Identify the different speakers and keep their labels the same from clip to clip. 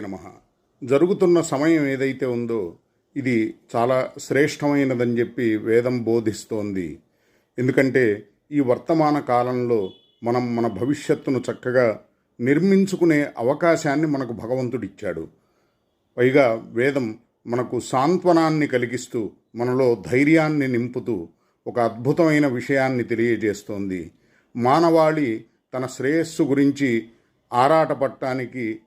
Speaker 1: నమ. జరుగుతున్న సమయం ఏదైతే ఉందో ఇది చాలా శ్రేష్టమైనదని చెప్పి వేదం బోధిస్తోంది. ఎందుకంటే ఈ వర్తమాన కాలంలో మనం మన భవిష్యత్తును చక్కగా నిర్మించుకునే అవకాశాన్ని మనకు భగవంతుడిచ్చాడు పైగా వేదం మనకు సాంత్వనాన్ని కలిగిస్తూ మనలో ధైర్యాన్ని నింపుతూ ఒక అద్భుతమైన విషయాన్ని తెలియజేస్తోంది. మానవాళి తన శ్రేయస్సు గురించి ఆరాటపడటానికి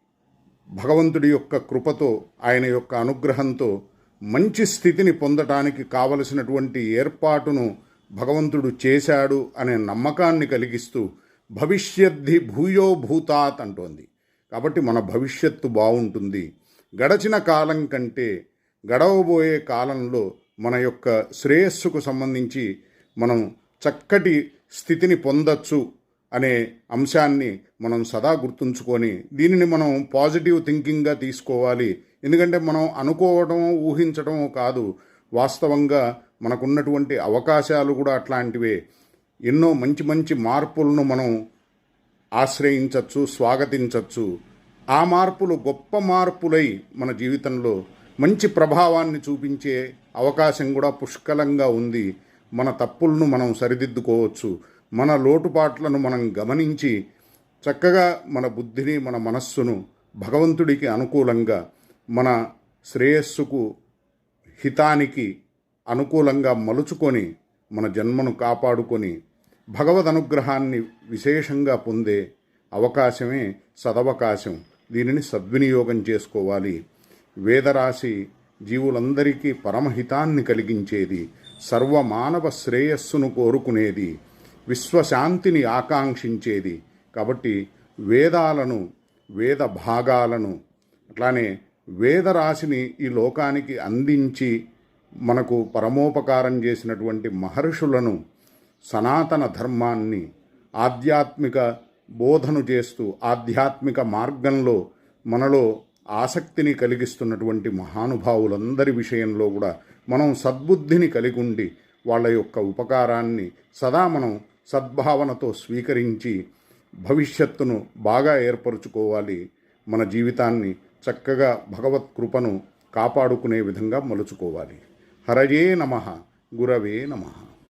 Speaker 1: భగవంతుడి యొక్క కృపతో ఆయన యొక్క అనుగ్రహంతో మంచి స్థితిని పొందటానికి కావలసినటువంటి ఏర్పాటును భగవంతుడు చేశాడు అనే నమ్మకాన్ని కలిగిస్తూ భవిష్యద్ధి భూయో భూతాత్ అంటోంది. కాబట్టి మన భవిష్యత్తు బాగుంటుంది. గడచిన కాలం కంటే గడవబోయే కాలంలో మన యొక్క శ్రేయస్సుకు సంబంధించి మనం చక్కటి స్థితిని పొందొచ్చు అనే అంశాన్ని మనం సదా గుర్తుంచుకొని దీనిని మనం పాజిటివ్ థింకింగ్గా తీసుకోవాలి. ఎందుకంటే మనం అనుకోవడం ఊహించడం కాదు. వాస్తవంగా మనకున్నటువంటి అవకాశాలు కూడా అట్లాంటివే. ఎన్నో మంచి మంచి మార్పులను మనం ఆశ్రయించవచ్చు స్వాగతించవచ్చు ఆ మార్పులు గొప్ప మార్పులై మన జీవితంలో మంచి ప్రభావాన్ని చూపించే అవకాశం కూడా పుష్కలంగా ఉంది. మన తప్పులను మనం సరిదిద్దుకోవచ్చు. మన లోటుపాట్లను మనం గమనించి చక్కగా మన బుద్ధిని మన మనస్సును భగవంతుడికి అనుకూలంగా మన శ్రేయస్సుకు హితానికి అనుకూలంగా మలుచుకొని మన జన్మను కాపాడుకొని భగవద్ అనుగ్రహాన్ని విశేషంగా పొందే అవకాశమే సదవకాశం. దీనిని సద్వినియోగం చేసుకోవాలి. వేదరాశి జీవులందరికీ పరమహితాన్ని కలిగించేది సర్వమానవ శ్రేయస్సును కోరుకునేది విశ్వశాంతిని ఆకాంక్షించేది. కాబట్టి వేదాలను వేద భాగాలను అట్లానే వేదరాశిని ఈ లోకానికి అందించి మనకు పరమోపకారం చేసినటువంటి మహర్షులను సనాతన ధర్మాన్ని ఆధ్యాత్మిక బోధను చేస్తూ ఆధ్యాత్మిక మార్గంలో మనలో ఆసక్తిని కలిగిస్తున్నటువంటి మహానుభావులందరి విషయంలో కూడా మనం సద్బుద్ధిని కలిగి ఉండి వాళ్ళ యొక్క ఉపకారాన్ని సదా మనం సద్భావనతో స్వీకరించి భవిష్యత్తును బాగా ఏర్పరచుకోవాలి. మన జీవితాన్ని చక్కగా భగవత్ కృపను కాపాడుకునే విధంగా మలుచుకోవాలి. హరయే నమ. గురవే నమః.